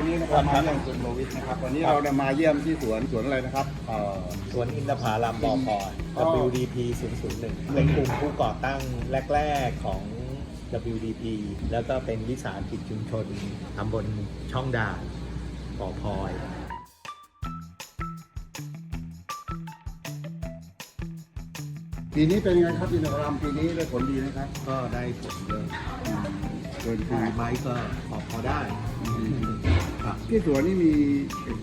วันนี้นะครับมาเยี่ยมคุณโลวิทนะครับ วันนี้เราได้มาเยี่ยมที่สวนสวนอะไรนะครับเอ่อ สวนอินทผลัมบอพออ๋อ WDP 001เป็นกลุ่มผู้ก่อตั้งแรก ๆ ของ WDP แล้วก็เป็นวิสาหกิจชุมชนตำบลช่องด่านบ่อพลอย ปีนี้เป็นยังไงครับอินทผลัมปีนี้ได้ผลดีนะครับก็ได้ผลเยอะเกินดีคาดไหมก็พอพอได้ ครับ ที่สวนนี่มี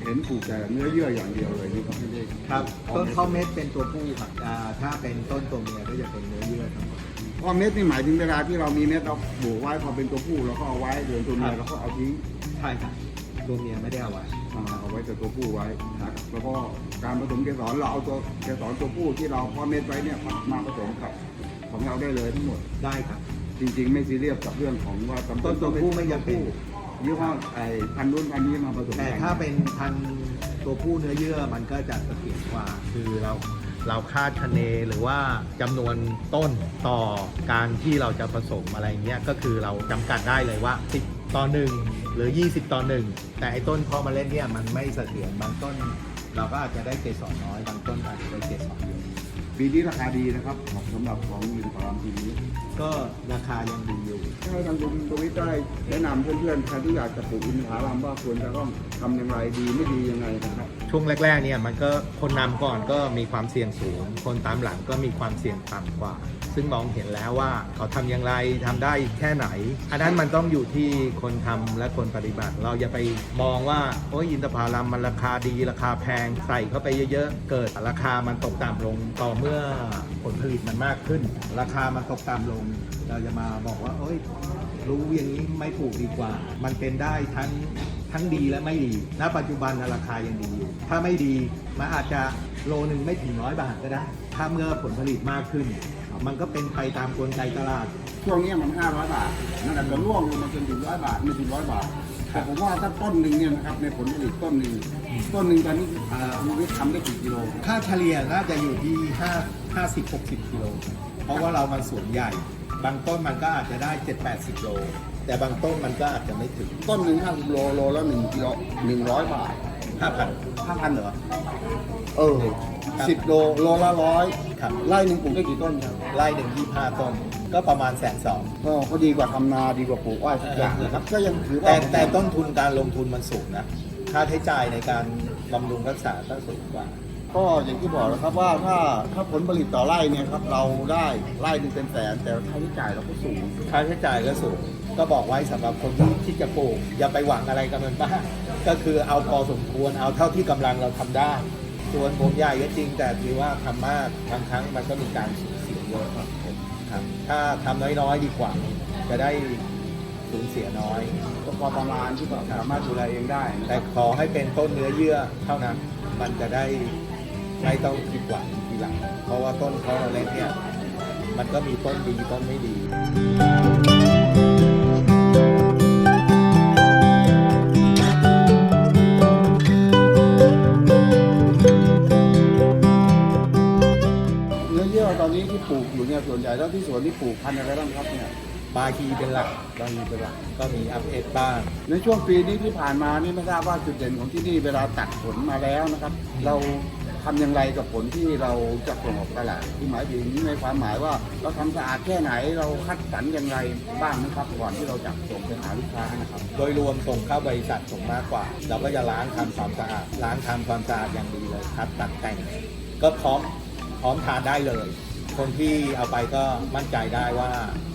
เห็นปลูกแต่เนื้อเยื่ออย่างเดียวเลยนี่ครับไม่ได้ครับ ต้นข้าวเม็ดเป็นตัวผู้ครับอ่าถ้าเป็นต้นตัวเมียก็จะเป็นเนื้อเยื่อทั้งหมดเพราะเม็ดนี่หมายถึงเวลาที่เรามีเม็ดเราปลูกไว้พอเป็นตัวผู้เราก็เอาไว้เดือนตัวเมียเราก็เอาทิ้งใช่ครับตัวเมียไม่ได้เอาไว้ อ่าเอาไว้แต่ตัวผู้ไว้นะครับแล้วก็การผสมเกสรเราเอาตัวเกสรตัวผู้ที่เราเพาะเม็ดไว้เนี่ยมาผสมกับของเราได้เลยทั้งหมด ได้ครับ จริง ๆ ไม่ซีเรียสกับเรื่องของว่าต้นตัวผู้ไม่จำเป็น ยี่ห้อไอ้พันธุ์นู้นพันธุ์นี้มาผสมแต่กันถ้าเป็นพันธุ์ตัวผู้เนื้อเยื่อมันก็จะเสถียรกว่า คือเราเราคาดคะเนหรือว่าจำนวนต้นต่อการที่เราจะผสมอะไรเงี้ยก็คือเราจำกัดได้เลยว่า 10 ต่อหนึ่งหรือ 20 ต่อหนึ่งแต่ไอ้ต้นพอเมาเล่นเนี่ยมันไม่เสถียรบางต้น เราก็อาจจะได้เกสรน้อยบางต้นอาจจะได้เกสรเยอะ ปีนี้ราคาดีนะครับของสำหรับของมินฟาร์มปีนี้ ก็ราคายังดีอยู่ถ้าทางคุณตวิทได้แนะนำเพื่อนๆใครที่อยากจะปลูกอินทผลัมว่าควรจะต้องทำอย่างไรดีไม่ดียังไงนะครับช่วงแรกๆเนี่ยมันก็คนนำก่อนก็มีความเสี่ยงสูง คนตามหลังก็มีความเสี่ยงต่ำกว่า ซึ่งมองเห็นแล้วว่าเขาทำอย่างไรทำได้แค่ไหน อันนั้นมันต้องอยู่ที่คนทำและคนปฏิบัติ เราอย่าไปมองว่าโอ้ยอินทผลัมมันราคาดีราคาแพงใส่เข้าไปเยอะๆ เกิดราคามันตกต่ำลงต่อเมื่อผลผลิตมันมากขึ้น ราคามันตกต่ำลงเราจะมาบอกว่าโอ้ย รู้อย่างนี้ไม่ปลูกดีกว่า มันเป็นได้ทั้งทั้งดีและไม่ดี ณ ปัจจุบันน่ะราคายังดีอยู่ ถ้าไม่ดี มันอาจจะโลหนึ่งไม่ถึงร้อยบาทก็ได้ ถ้าเมื่อผลผลิตมากขึ้น มันก็เป็นไปตามกลไกตลาด ช่วงนี้มัน 500 บาทนั่นแหละจะร่วงลงมาจนถึงร้อยบาทไม่ถึงร้อยบาท แต่ผมว่าถ้าต้นหนึ่งเนี่ยนะครับในผลผลิตต้นหนึ่งต้นหนึ่งตอนนี้อ่าคุณวิทย์ทำได้กี่กิโล ค่าเฉลี่ยน่าจะอยู่ที่5 50 60 กิโล เพราะว่าเรามันสวนใหญ่ บางต้นมันก็อาจจะได้ 7 80 โล แต่บางต้นมันก็อาจจะไม่ถึง ต้นหนึ่งห้าสิบโลโลละหนึ่งกิโลหนึ่งร้อยบาท5,000 ห้าพันเหรอ เออครับสิบโลโลละร้อยครับ ไร่หนึ่งปลูกได้กี่ต้นครับไร่หนึ่ง25ต้น ก็ประมาณแสนสองก็ก็ดีกว่าทำนาดีกว่าปลูกอ้อยทุกอย่างนะครับ ก็ยังถือว่าแต่แต่ต้นทุนการลงทุนมันสูงนะ ค่าใช้จ่ายในการบำรุงรักษาก็สูงกว่า ก็อย่างที่บอกนะครับว่าถ้าถ้าผลผลิตต่อไร่เนี่ยครับเราได้ไร่หนึ่งเป็นแสนแต่ค่าใช้จ่ายเราก็สูงค่าใช้จ่ายก็สูง ก็บอกไว้สำหรับคนที่ที่จะปลูกอย่าไปหวังอะไรกับมันมากก็คือเอาพอสมควรเอาเท่าที่กำลังเราทำได้ส่วนผมใหญ่ก็จริง แต่ถือว่าทำมากบางครั้งมันก็มีการสูญเสียเยอะครับครับถ้าทำน้อยๆดีกว่า จะได้สูญเสียน้อยก็พอประมาณที่แบบสามารถดูแลเองได้ แต่ขอให้เป็นต้นเนื้อเยื่อเท่านั้นมันจะได้ ไม่ต้องผิดหวังทีหลัง เพราะว่าต้นเขาเราเล่นเนี่ย มันก็มีต้นดีต้นไม่ดีเนื้อเยื่อตอนนี้ที่ปลูกอยู่เนี่ยส่วนใหญ่แล้วที่สวนที่ปลูกพันธุ์อะไรบ้างครับเนี่ย บาคีเป็นหลักบางมีเป็นหลัก ก็มีอัพเอสบ้าง ในช่วงปีนี้ที่ผ่านมานี่ไม่ทราบว่าจุดเด่นของที่นี่เวลาตัดผลมาแล้วนะครับ เรา ทำอย่างไรกับผลที่เราจะส่งออกตลาดที่หมายถึงในความหมายว่าเราทำสะอาดแค่ไหนเราคัดสรรอย่างไรบ้างนะครับก่อนที่เราจะส่งไปหาลูกค้านะครับ โดยรวมส่งเข้าบริษัทส่งมากกว่า เราก็จะล้างทำความสะอาดล้างทำความสะอาดอย่างดีเลยคัดตัดแต่ง ก็พร้อมพร้อมทานได้เลย คนที่เอาไปก็มั่นใจได้ว่า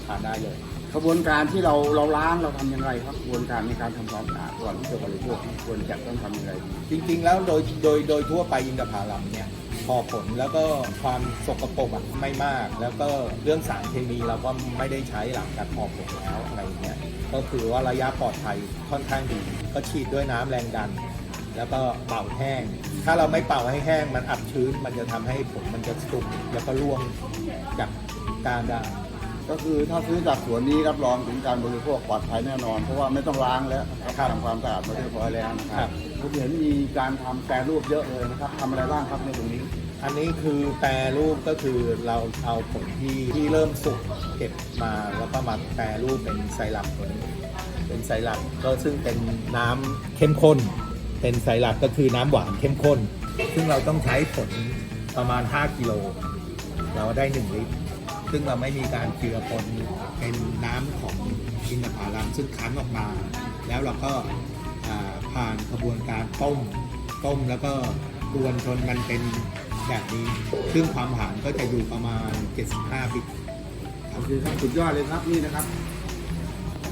ทานได้เลย กระบวนการที่เราเราล้างเราทำอย่างไรครับกระบวนการในการทำความสะอาดก่อนที่จะบริโภคควรจะต้องทำอย่างไรจริงๆ แล้วโดยโดยโดยทั่วไปอินทผลัมเนี่ยพอผลแล้วก็ความสกปรกอะไม่มาก แล้วก็เรื่องสารเคมีเราก็ไม่ได้ใช้หลังจากพอผลแล้วอะไรอย่างเงี้ยก็คือว่าระยะปลอดภัยค่อนข้างดี ก็ฉีดด้วยน้ำแรงดัน แล้วก็เป่าแห้ง ถ้าเราไม่เป่าให้แห้งมันอับชื้น มันจะทำให้ผลมันจะสุกแล้วก็ร่วงจากการได้ ก็คือถ้าซื้อจากสวนนี้รับรองถึงการบริโภคปลอดภัยแน่นอน เพราะว่าไม่ต้องล้างแล้วนะครับทำความสะอาดมาเรียบร้อยแล้วนะคครัรับบผมเห็นมีการทำแปรรูปเยอะเลยนะครับทำอะไรบ้างครับในตรงนี้ อันนี้คือแปรรูปก็คือเราเอาผลที่ที่เริ่มสุกเก็บมาแล้วก็มาแปรรูปเป็นไซรัปตัวนี้ตเป็นไซรัปก็ซึ่งเป็นน้ำเข้มข้น เป็นไซรัปก็คือน้ำหวานเข้มข้น ซึ่งเราต้องใช้ผลประมาณ 5กิโลเราได้ 1 ลิตร ซึ่งเราไม่มีการเจือปนเป็นน้ำของอินทผลัมซึ่งคั้นออกมา แล้วเราก็ผ่านกระบวนการต้มต้มแล้วก็กวนจนมันเป็นแบบนี้ ซึ่งความหวานก็จะอยู่ประมาณ 75บิตโอเคครับสุดยอดเลยครับนี่นะครับ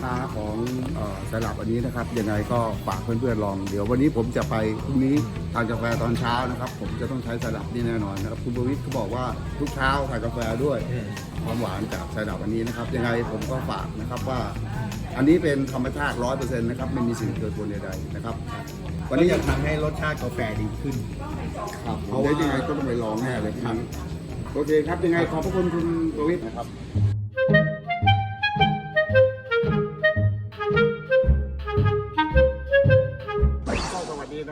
ชาของเอ่อสลับอันนี้นะครับ ยังไงก็ฝากเพื่อนๆลอง เดี๋ยววันนี้ผมจะไปพรุ่งนี้ทานกาแฟตอนเช้านะครับ ผมจะต้องใช้สลับนี่แน่นอนนะครับคุณประวิทย์เขาบอกว่าทุกเช้าทานกาแฟด้วยความหวานจากสลับอันนี้นะครับ ยังไงผมก็ฝากนะครับว่า อันนี้เป็นธรรมชาติร้อยเปอร์เซ็นต์นะครับไม่มีสิ่งเกินปนใดๆนะครับ วันนี้จะทำให้รสชาติกาแฟดีขึ้นครับเพเพราะราะว่าว่ายังไงก็ต้องไปลองแน่เลยครับโอเคครับยังไงขอบพระคุณคุณประวิทย์นะครับ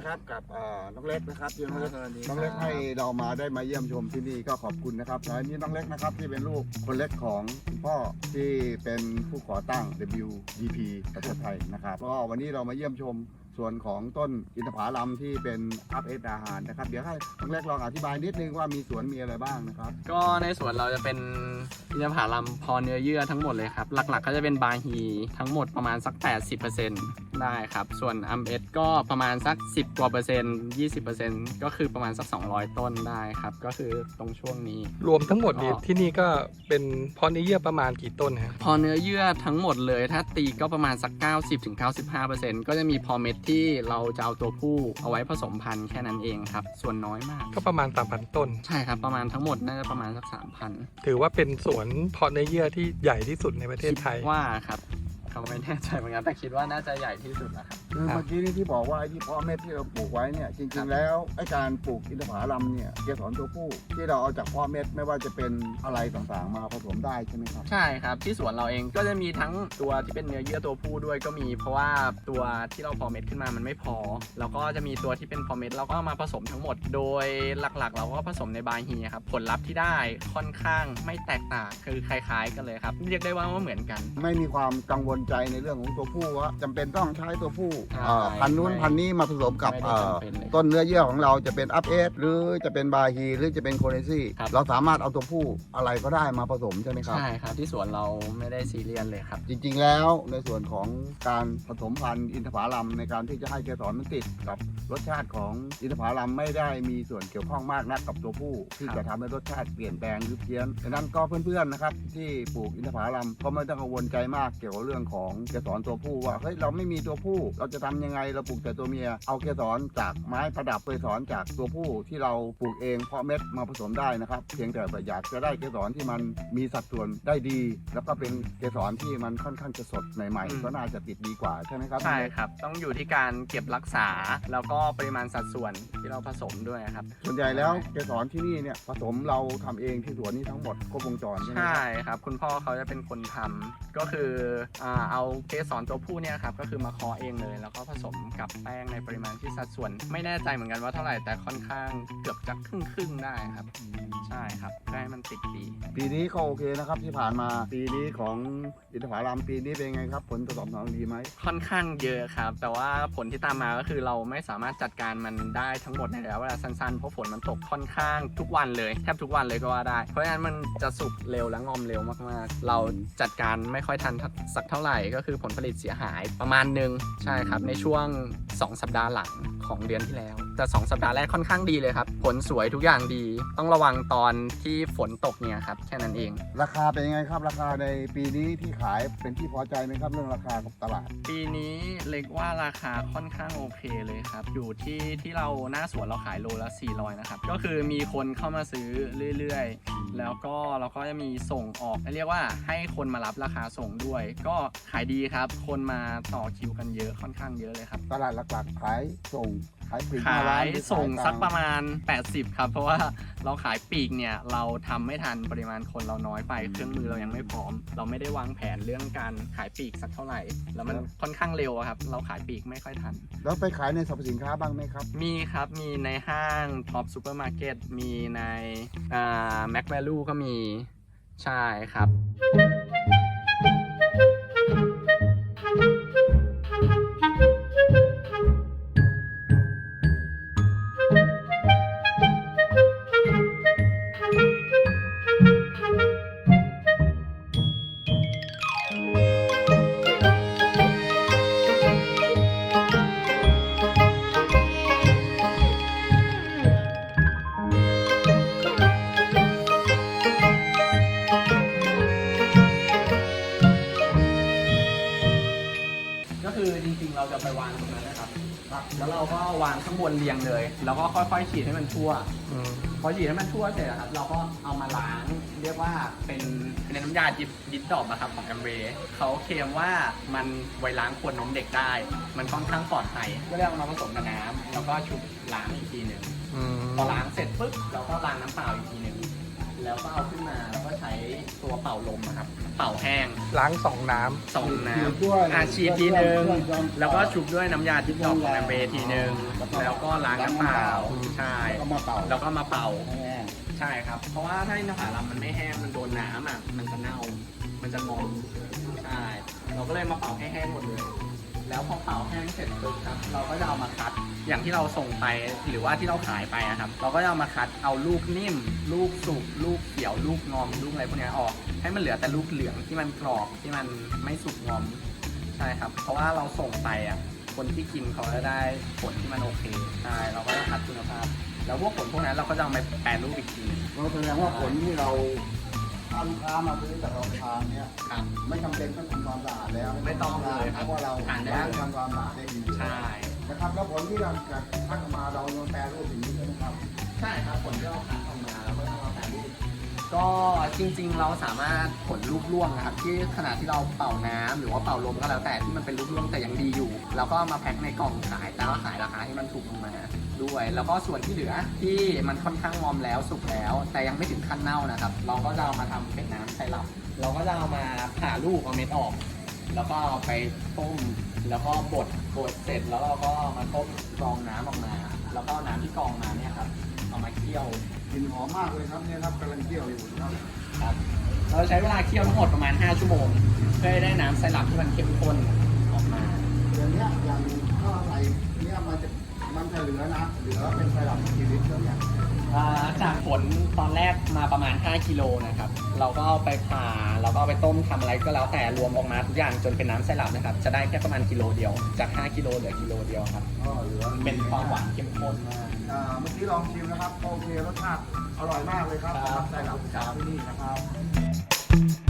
นะครับกับเอ่อน้องเล็กนะครับที่น้องเล็กสวัสดีน้องเล็กครับให้เรามาได้มาเยี่ยมชมที่นี่ก็ขอบคุณนะครับแล้วอันนี้น้องเล็กนะครับที่เป็นลูกคนเล็กของคุณพ่อที่เป็นผู้ก่อตั้ง WDP ประเทศไทยนะครับก็วันนี้เรามาเยี่ยมชม ส่วนของต้นอินทผลัมที่เป็นอัพเอสอาหารนะครับ เดี๋ยวให้น้องเล็กลองอธิบายนิดนึงว่ามีสวนมีอะไรบ้างนะครับ ก็ในสวนเราจะเป็นอินทผลัมพอเนื้อเยื่อทั้งหมดเลยครับ หลักๆ ก็จะเป็นบาฮีทั้งหมดประมาณสัก 80%ได้ครับ ส่วนอัมเอสก็ประมาณสัก 10 กว่าเปอร์เซ็นต์20%ก็คือประมาณสัก 200 ต้นได้ครับ ก็คือตรงช่วงนี้ รวมทั้งหมดนี่อ๋อที่นี่ก็เป็นเพอเนื้อเยื่อประมาณกี่ต้นฮะพอเนื้อเยื่อทั้งหมดเลยถ้าตีก็ประมาณสัก 90-95%ก็จะมีพอเม็ดที่เราจะเอาตัวผู้เอาไว้ผสมพันธุ์แค่นั้นเองครับ ส่วนน้อยมาก ก็ประมาณสามพันต้น ใช่ครับประมาณทั้งหมดน่าจะประมาณสัก3,000ถือว่าเป็นสวนเพาะเนื้อเยื่อที่ใหญ่ที่สุดในประเทศไทยคิดว่าครับ เขาไม่แน่ใจเหมือนกันแต่คิดว่าน่าจะใหญ่ที่สุดนะครับ คือครับเมื่อกี้นี่ที่บอกว่าไอ้ที่เพาะเม็ดที่เราปลูกไว้เนี่ยจครัริงบๆแล้วไอ้การปลูกอินทผลัมเนี่ยเกสรตัวผู้ที่เราเอาจากเพาะเม็ดไม่ว่าจะเป็นอะไรต่างๆ มาผสมได้ใช่ไหมครับ ใช่ครับที่สวนเราเองก็จะมีทั้งตัวที่เป็นเนื้อเยื่อตัวผู้ด้วยก็มี เพราะว่าตัวที่เราพอเม็ดขึ้นมามันไม่พอ แล้วก็จะมีตัวที่เป็นพอเม็ดเราก็เอามาผสมทั้งหมด โดยหลักๆ เราก็ผสมในบาฮีครับผลลัพธ์ที่ได้ค่อนข้างไม่แตกต่างคือคล้าย ๆ กันเลยครับเรียกได้ว่าว่าเหมือนกัน ไม่มีความกังวลใจในเรื่องของตัวผู้ว่าจำเป็นต้องใช้ตัวผู้ใช่เอ่อพันธุ์นู้นไม่พันธุ์นี้มาผสมกับไม่ได้เอ่อจำเป็นเลยต้นเนื้อเยื่อของเราจะเป็นอัพเอสหรือจะเป็นบาฮีหรือจะเป็นโคเนซี่ครับ เราสามารถเอาตัวผู้อะไรก็ได้มาผสมใช่ไหมครับ ใช่ครับที่สวนเราไม่ได้ซีเรียสเลยครับ จริงๆแล้วในส่วนของการผสมพันธุ์อินทผลัมในการที่จะให้เกสรมันติดกับรสชาติของอินทผลัมไม่ได้มีส่วนเกี่ยวข้องมากนักกับตัวผู้ ที่ครับ จะทำให้รสชาติเปลี่ยนแปลงหรือเพี้ยนดังนั้นก็เพื่อนๆนะครับที่ปลูกอินทผลัมก็ไม่ต้องกังวลใจมากเกี่ยวกับเรื่องของเกสรตัวผู้ว่าเฮ้ยเราไม่มีตัวผู้ เราจะทำยังไงเราปลูกแต่ตัวเมีย เอาเกสรจากไม้ประดับเกสรจากตัวผู้ที่เราปลูกเองเพาะเม็ดมาผสมได้นะครับ เพียงแต่อยากจะได้เกสรที่มันมีสัดส่วนได้ดี แล้วก็เป็นเกสรที่มันค่อนข้างจะสดใหม่อืมๆก็น่าจะติดดีกว่าใช่ไหมครับใช่ครับต้องอยู่ที่การเก็บรักษา แล้วก็ปริมาณสัดส่วนที่เราผสมด้วยครับส่วนใหญ่แล้วเกสรที่นี่เนี่ยผสมเราทำเองที่สวนนี้ทั้งหมดครบวงจรใช่ไหมคใช่รับครับ คุณพ่อเขาจะเป็นคนทำก็คืออ่าเอาเกสรตัวผู้เนี่ยครับก็คือมาเคอเองเลย แล้วก็ผสมกับแป้งในปริมาณที่สัดส่วน ไม่แน่ใจเหมือนกันว่าเท่าไหร่แต่ค่อนข้างเกือบจะครึ่งครึ่งๆได้ครับ ใช่ครับเพื่อให้มันติดดี ปีนี้ก็โอเคนะครับที่ผ่านมาปีนี้ของอินทผลัมปีนี้เป็นไงครับ ผลตอบสนองดีไหม ค่อนข้างเยอะครับ แต่ว่าผลที่ตามมาก็คือเราไม่สามารถจัดการมันได้ทั้งหมดในระยะเวลาสั้นๆ เพราะฝนมันตกค่อนข้างทุกวันเลยแทบทุกวันเลยก็ว่าได้ เพราะฉะนั้นมันจะสุกเร็วและงอมเร็วมากๆ เราจัดการไม่ค่อยทันสักเท่าไหร่ก็คือผลผลิตเสียหายประมาณหนึงใช่ครับในช่วง 2 สัปดาห์หลังของเดือนที่แล้ว แต่ 2 สัปดาห์แรกค่อนข้างดีเลยครับ ผลสวยทุกอย่างดี ต้องระวังตอนที่ฝนตกเนี่ยครับแค่นั้นเอง ราคาเป็นยังไงครับ ราคาในปีนี้ที่ขายเป็นที่พอใจไหมครับเรื่องราคากับตลาด ปีนี้เล็กว่าราคาค่อนข้างโอเคเลยครับ อยู่ที่ที่เราหน้าสวนเราขายโลละ 400 นะครับ ก็คือมีคนเข้ามาซื้อเรื่อยๆ แล้วก็เราก็จะมีส่งออกเรียกว่าให้คนมารับราคาส่งด้วย ก็ขายดีครับ คนมาต่อคิวกันเยอะค่อนข้างเยอะเลยครับ ตลาดหลักๆขายส่งขายปลีกหขาน้าร้านยหรือส่งขายสักตามประมาณ 80 ครับ เพราะว่าเราขายปลีกเนี่ยเราทำไม่ทันปริมาณคนเราน้อยไปเครื่องมือเรายังไม่พร้อม เราไม่ได้วางแผนเรื่องการขายปลีกสักเท่าไหร่ แล้วมันค่อนข้างเร็วอะครับ เราขายปลีกไม่ค่อยทัน แล้วไปขายในสรรพสินค้าบ้างไหมครับ มีครับ มีในห้างท็อปซูเปอร์มาร์เก็ต มีในแม็กแวลูก็มี ใช่ครับ แล้วเราก็วางข้างบนเรียงเลย แล้วก็ค่อยๆฉีดให้มันทั่ว อืมพอฉีดให้มันทั่วเสร็จอะครับ เราก็เอามาล้าง เรียกว่าเป็นเป็นน้ำยาดิบดิบดอกนะครับของแอมเวเขาเคลมว่ามันไว้ล้างขวดนมเด็กได้ มันค่อนข้างปลอดภัยก็เลยเอามาผสมกับน้ำแล้วก็ชุบล้างอีกทีหนึ่งอืมพอล้างเสร็จปุ๊บเราก็ล้างน้ำเปล่าอีกทีหนึ่ง แล้วก็เอาขึ้นมาแล้วก็ใช้ตัวเป่าลมอะครับ เป่าแห้งล้างสองน้ำส่งน้ฉีดด้วยำอาฉีดทีหนึ่งด้วยด้วยแล้วก็ชุบด้วยน้ำยาดิบดอกของแอมเวทีหนึ่งแล้วก็ล้างน้ำเปล่าใช่แล้วก็มาเป่าแล้วก็มาเป่าให้แห้งใช่ครับ เพราะว่าถ้าอินทผลัมมันไม่แห้ง มันโดนน้ำอะ มันจะเน่า มันจะงอมใช่ เราก็เลยมาเป่าให้แห้งหมดเลย แล้วพอเป่าแห้งเสร็จปุ๊บครับ เราก็จะเอามาคัด อย่างที่เราส่งไปหรือว่าที่เราขายไปอะครับ เราก็จะเอามาคัดเอาลูกนิ่ม ลูกสุกลูกเขียว ลูกงอม ลูกอะไรพวกนี้ออก ให้มันเหลือแต่ลูกเหลืองที่มันกรอบที่มันไม่สุกงอมใช่ครับ เพราะว่าเราส่งไปอะ คนที่กินเขาจะได้ผลที่มันโอเคใช่เราก็จะคัดคุณภาพ แล้วพวกผลพวกนั้นเราก็จะเอามาแปรรูปอีกที เราแสดงว่าผลที่เรา ทำค้ามาซื้อจากเราทานเนี่ย ครับ ไม่จำเป็นต้องทำความสะอาดแล้วไม่ต้องเลยครับเพราะว่าเราทานได้ล้างทำความสะอาดได้ดีใช่ นะครับ แล้วผลที่เราจะคัดมาเราโยนแปรรูปอย่างนี้ด้วยนะครับ ใช่ครับผลที่เราคัดออกมา ก็จริงๆ เราสามารถผลลูกร่วงนะครับที่ขณะที่เราเป่าน้ำหรือว่าเป่าลมก็แล้วแต่ที่มันเป็นลูกร่วงแต่ยังดีอยู่เราก็มาแพ็คในกล่องขายแล้วก็ขายราคาที่มันถูกลงมาด้วย แล้วก็ส่วนที่เหลือที่มันค่อนข้างงอมแล้วสุกแล้ว แต่ยังไม่ถึงขั้นเน่านะครับ เราก็จะเอามาทำเป็นน้ำไซรัปเราก็จะเอามาผ่าลูกเอาเม็ดออก แล้วก็เอาไปต้มแล้วก็บดบดเสร็จแล้วเราก็มาต้มกรองน้ำออกมา แล้วก็เอาน้ำที่กรองมาเนี่ยครับ เอามาเคี่ยวกลิ่นหอมมากเลยครับเนี่ยครับกำลังเคี่ยวอยู่นะครับครับ เราใช้เวลาเคี่ยวทั้งหมดประมาณ 5 ชั่วโมง เพื่อให้ได้น้ำไซรัปที่มันเข้มข้นออกมาเดี๋ยวนี้อย่างถ้าใส่เนี่ยมันจะมันจะเหลือนะเหลือเป็นไซรัปกี่ลิตรแล้วเนี่ย อ่าจากผลตอนแรกมาประมาณ 5 กิโลนะครับ เราก็เอาไปผ่าเราก็เอาไปต้มทำอะไรก็แล้วแต่รวมออกมาทุกอย่างจนเป็นน้ำไซรัปนะครับ จะได้แค่ประมาณกิโลเดียว จาก 5 กิโลเหลือกิโลเดียวครับ ก็เหลือเป็นความหวานเข้มข้นมาก อ่าเมื่อกี้ลองชิมนะครับโอเครสชาติอร่อยมากเลยครับครับไซรัปจากที่นี่นะครับ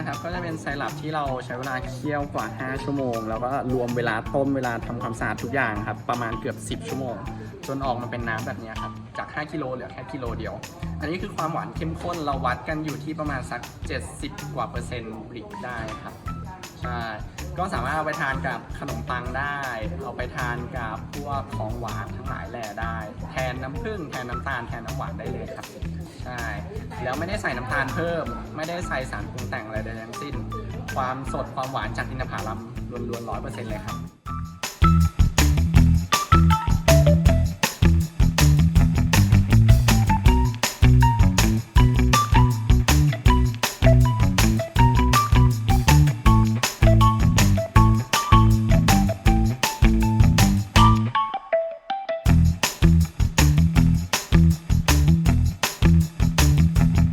นะครับก็จะเป็นไซรัปที่เราใช้เวลาเคี่ยวกว่า 5 ชั่วโมง แล้วก็รวมเวลาต้มเวลาทำความสะอาดทุกอย่างครับ ประมาณเกือบ 10 ชั่วโมง จนออกมาเป็นน้ำแบบนี้ครับ จาก 5 กิโลเหลือแค่กิโลเดียว อันนี้คือความหวานเข้มข้นเราวัดกันอยู่ที่ประมาณสัก 70 กว่าเปอร์เซ็นต์บริกได้ครับ ใช่ ก็สามารถเอาไปทานกับขนมปังได้ เอาไปทานกับพวกของหวานทั้งหลายแหล่ได้ แทนน้ำผึ้งแทนน้ำตาลแทนน้ำหวานได้เลยครับ ใช่ แล้วไม่ได้ใส่น้ำตาลเพิ่ม ไม่ได้ใส่สารปรุงแต่งอะไรใดทั้งสิ้น ความสดความหวานจากอินทผลัมล้วนๆร้อยเปอร์เซ็นต์เลยครับ